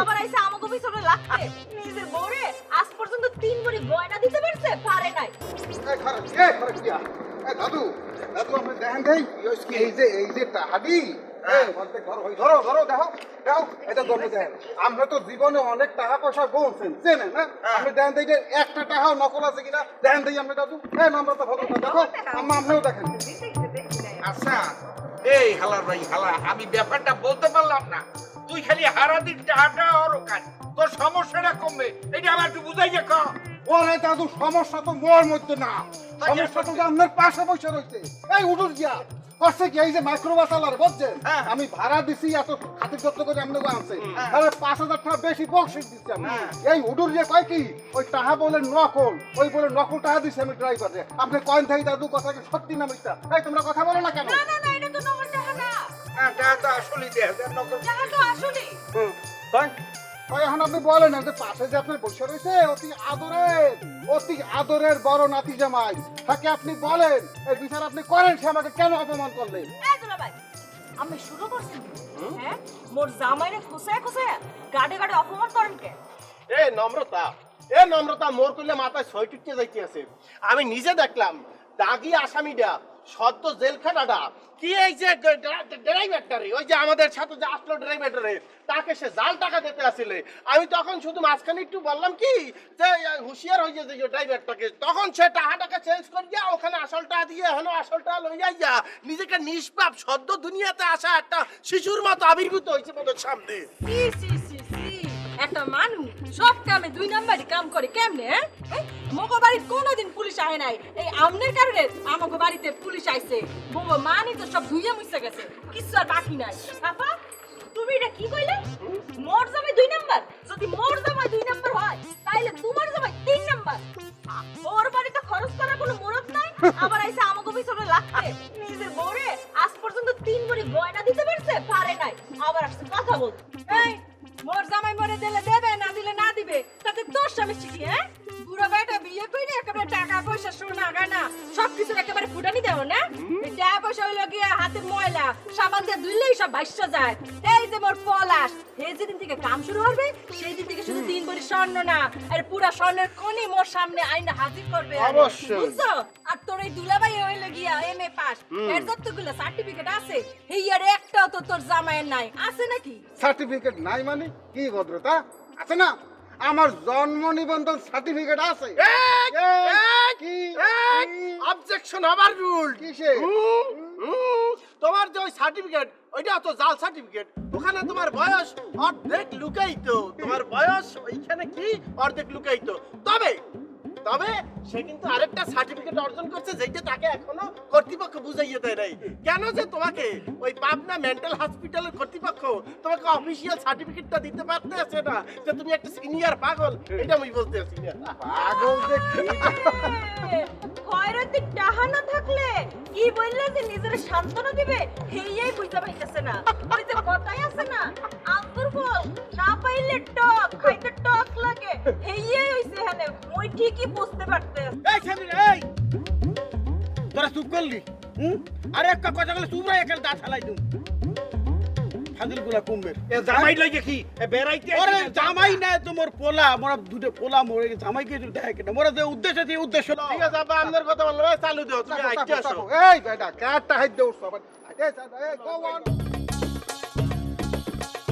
আবার আইসা আমাকে লাগতে নিজের আজ পর্যন্ত তিন বড়ি গয়না দিতে পারছে? পারে নাই। এ খরচ খরচ এ দাদু দাদু দেখেন দেই। এই যে এই যে তাহাদি আমরা তো জীবনে অনেক টাকা পয়সা বলছেন চেনেন হ্যাঁ? হ্যাঁ। না দেই একটা টাকাও নকল আছে কিনা দেখেন দেই আমরা দাদু। হ্যাঁ আমরা তো দেখো। আমরা দেখেন। আচ্ছা এই হালার ভাই হালা আমি ব্যাপারটা বলতে পারলাম না। তুই খালি হারা দিন টাকা ওর কাজ তোর সমস্যাটা কমবে। এটা আমার একটু বুঝাই যে কম ওরে দাদু সমস্যা তো মোর মধ্যে না। সমস্যা তো আপনার পাশে বসে রয়েছে এই উঠুন গিয়া। করছে কি এই যে মাইক্রোবাস আলার বুঝছেন? হ্যাঁ। আমি ভাড়া দিছি এত খাতির যত্ন করে আপনাকে আনছে। আরে পাঁচ হাজার টাকা বেশি বকশিস দিচ্ছি আমি। হ্যাঁ। এই উডুর যে কয় কি ওই টাকা বলে নকল ওই বলে নকল টাকা দিছি আমি ড্রাইভারে আপনি কয়েন থাকি দাদু কথা কি সত্যি না মিথ্যা। এই তোমরা কথা বলো না কেন? না না হ্যাঁ টাকা তো আসলেই দেয় নকল টাকা তো আসলেই। তাই তাই এখন আপনি বলেন না যে পাশে যে আপনার বসে রয়েছে অতি আদরের অতি আদরের বড় নাতি জামাই তাকে আপনি বলেন এই বিচার আপনি করেন সে আমাকে কেন অপমান করলেন এই আমি শুরু করছি হ্যাঁ মোর জামাইরে খুসায় খুসায় গাড়ি গাড়ি অপমান করেন কে? এ নম্রতা এ নম্রতা মোর করলে মাথায় ছয় টুটকে যাইতে আছে। আমি নিজে দেখলাম দাগি আসামিটা সদ্য জেলখানাটা কি এই যে ড্রাইভারটা রে ওই যে আমাদের সাথে যে আসলো ড্রাইভারটা রে তাকে সে জাল টাকা দিতে আসলে। আমি তখন শুধু মাঝখানে একটু বললাম কি, যে হুঁশিয়ার হয়ে যে ড্রাইভারটাকে, তখন সে টাকাটাকে চেঞ্জ করিয়া ওখানে আসলটা দিয়ে হেন আসলটা লইয়া ইয়া নিজেকে নিষ্পাপ, সদ্য দুনিয়াতে আসা একটা শিশুর মতো আবির্ভূত হয়েছে মোদের সামনে। একটা মানুষ সব কামে দুই নাম্বারই কাম করে। কেমনে হ্যাঁ? মগো বাড়িতে কোনোদিন পুলিশ আহে নাই। এই আমনের কারণে আমাগো বাড়িতে পুলিশ আইছে। বউ মানি তো সব ধুইয়া মুইসা গেছে। কিছু আর বাকি নাই। পাপা তুমি এটা কি কইলে? মোর জামাই দুই নাম্বার? যদি মোর জামাই দুই নাম্বার হয়, তাইলে তোমার জামাই তিন নাম্বার। ওর বাড়িতে খরচ করার কোনো মুরত নাই? আবার আইসে আমাকে পিছনে লাগতে নিজের বউরে আজ পর্যন্ত তিন ভরি গয়না দিতে পারছে, পারে নাই। আবার আসছে কথা বলতে। হ্যাঁ? বুড়ো ভাইটা বিয়ে করে একেবারে টাকা পয়সা সোনা গানা সবকিছু একেবারে ফুটানি দেও না? এই পয়সা হইল গিয়ে হাতে ময়লা সাবান দিয়ে ধুইলেই সব ভাইসা যায়। এই যে মোর পলাশ এই যেদিন থেকে কাম শুরু হবে সেই দিন থেকে শুধু তিন ভরি স্বর্ণ না আর পুরা স্বর্ণের কোনি মোর সামনে আইনা হাজির করবে। অবশ্যই। বুঝছ? আর তোর এই দুলাভাই হইল গিয়া এম এ পাস। এর যতগুলো সার্টিফিকেট আছে আর একটাও তো তোর জামাইয়ের নাই। আছে নাকি? সার্টিফিকেট নাই মানে কি ভদ্রতা? আছে না? আমার জন্ম নিবন্ধন সার্টিফিকেট আছে। কি? অবজেকশন আবার রুল কিসে? তোমার যে ওই সার্টিফিকেট ওইটা তো জাল সার্টিফিকেট ওখানে তোমার বয়স অর্ধেক লুকাইতো তোমার বয়স ওইখানে কি? অর্ধেক লুকাইতো তবে তবে সে কিন্তু আরেকটা সার্টিফিকেট অর্জন করছে যেটা তাকে এখনও কর্তৃপক্ষ বুঝাইয়ে দেয় নাই। কেন যে তোমাকে ওই পাবনা মেন্টাল হসপিটালের কর্তৃপক্ষ তোমাকে অফিসিয়াল সার্টিফিকেটটা দিতে পারতেছে না যে তুমি একটা সিনিয়র পাগল এটা আমি বলতে আছি। পাগল যে কি? খয়রাতি টাহা না থাকলে কি বললে যে নিজের সান্ত্বনা দিবে? হেইয়াই বুঝতে পাইতেছে না। ওই যে কথাই আছে না ঠিকই বুঝতে পারতে এই সামনে এই! তোরা চুপ করলি? হুম? আরে একটা কথা বলে তোমরা এখানে দাঁত হালাই দিও ফাজিলগুলা কুম্বের এ জামাই লইগে কি? এ বেড়াইতে ওরে জামাই নাই তোমার পোলা মোরা দুটো পোলা মরে গেছে। জামাই কে দেখে কেন মোরা যে উদ্দেশ্য আছে উদ্দেশ্য ঠিক আছে আবার আপনার কথা বলব চালু দিও তুমি আইতে আসো। এই বেটা কারটা হাইতে উঠছো আবার। এই, এই, on.